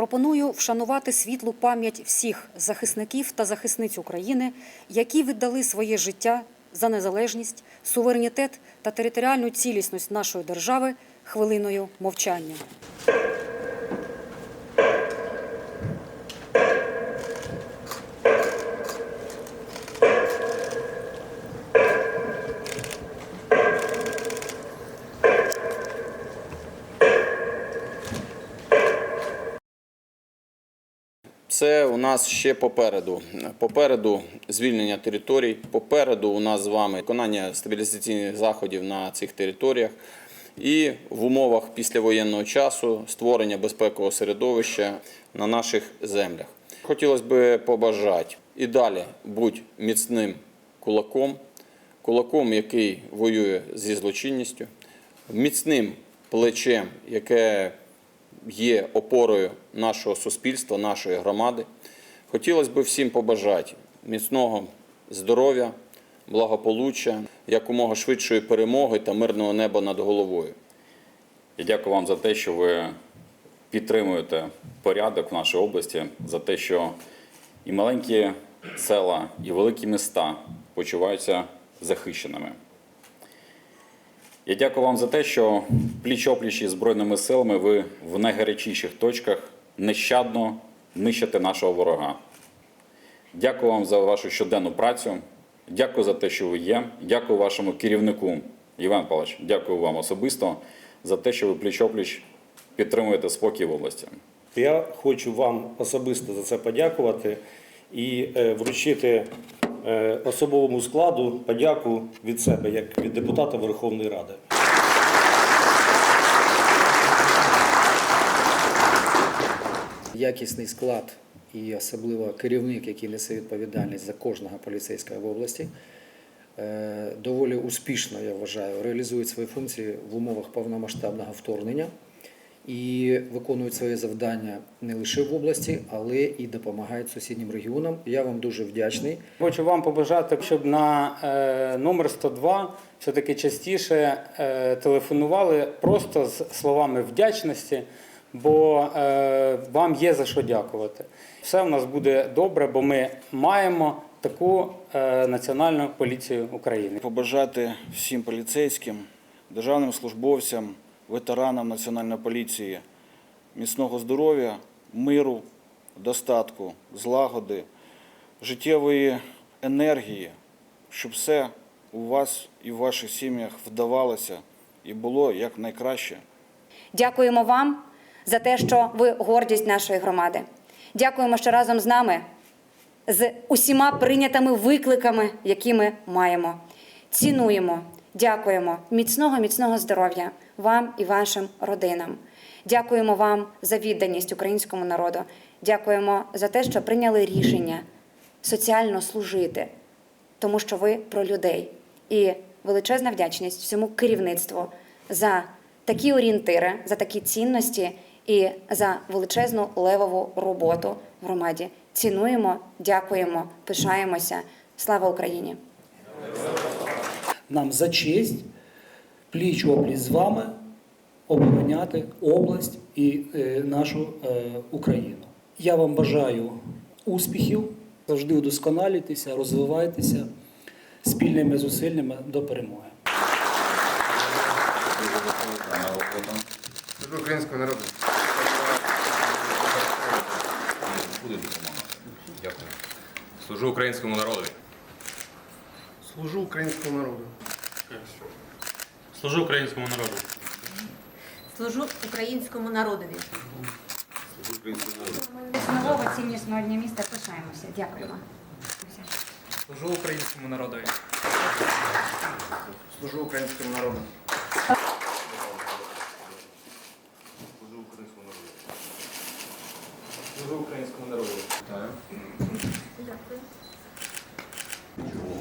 пропоную вшанувати світлу пам'ять всіх захисників та захисниць України, які віддали своє життя за незалежність, суверенітет та територіальну цілісність нашої держави хвилиною мовчання. Це у нас ще попереду. Попереду звільнення територій. Попереду у нас з вами виконання стабілізаційних заходів на цих територіях. І в умовах післявоєнного часу створення безпекового середовища на наших землях. Хотілося б побажати і далі бути міцним кулаком, кулаком, який воює зі злочинністю, міцним плечем, яке є опорою нашого суспільства, нашої громади. Хотілося б всім побажати міцного здоров'я, благополуччя, якомога швидшої перемоги та мирного неба над головою. Я дякую вам за те, що ви підтримуєте порядок в нашій області, за те, що і маленькі села, і великі міста почуваються захищеними. Я дякую вам за те, що пліч-опліч із Збройними силами ви в найгарячіших точках нещадно нищите нашого ворога. Дякую вам за вашу щоденну працю. Дякую за те, що ви є. Дякую вашому керівнику Іван Павлович. Дякую вам особисто за те, що ви пліч-опліч підтримуєте спокій в області. Я хочу вам особисто за це подякувати і е, вручити особовому складу подяку від себе, як від депутата Верховної Ради. якісний склад і особливо керівник, який несе відповідальність за кожного поліцейського в області, е, доволі успішно, я вважаю, реалізують свої функції в умовах повномасштабного вторгнення і виконують свої завдання не лише в області, але і допомагають сусіднім регіонам. Я вам дуже вдячний. Хочу вам побажати, щоб на е, номер 102 все-таки частіше е, телефонували просто з словами вдячності, бо е, вам є за що дякувати. Все в нас буде добре, бо ми маємо таку е, національну поліцію України. побажати всім поліцейським, державним службовцям, ветеранам Національної поліції міцного здоров'я, миру, достатку, злагоди, життєвої енергії, щоб все у вас і в ваших сім'ях вдавалося і було як найкраще. Дякуємо вам за те, що ви гордість нашої громади. Дякуємо, що разом з нами, з усіма прийнятими викликами, які ми маємо. Цінуємо, дякуємо міцного, міцного здоров'я вам і вашим родинам. Дякуємо вам за відданість українському народу. Дякуємо за те, що прийняли рішення соціально служити, тому що ви про людей. І величезна вдячність всьому керівництву за такі орієнтири, за такі цінності і за величезну левову роботу в громаді. Цінуємо, дякуємо, пишаємося. Слава Україні! Нам за честь пліч опліч з вами обороняти область і е, нашу е, Україну. Я вам бажаю успіхів, завжди удосконалюйтеся, розвивайтеся спільними зусиллями до перемоги. Служу українського народу. Буде допомагати. Дякую. Служу українському народу. Служу українському народу. Служу українському народу. Служу українському народові. Служу українському народу. Нового ціннісного дня міста пишаємося. Дякуємо. Служу українському народові. Служу українському народу. Служу українському народу. Служу українському Дякую. Чого?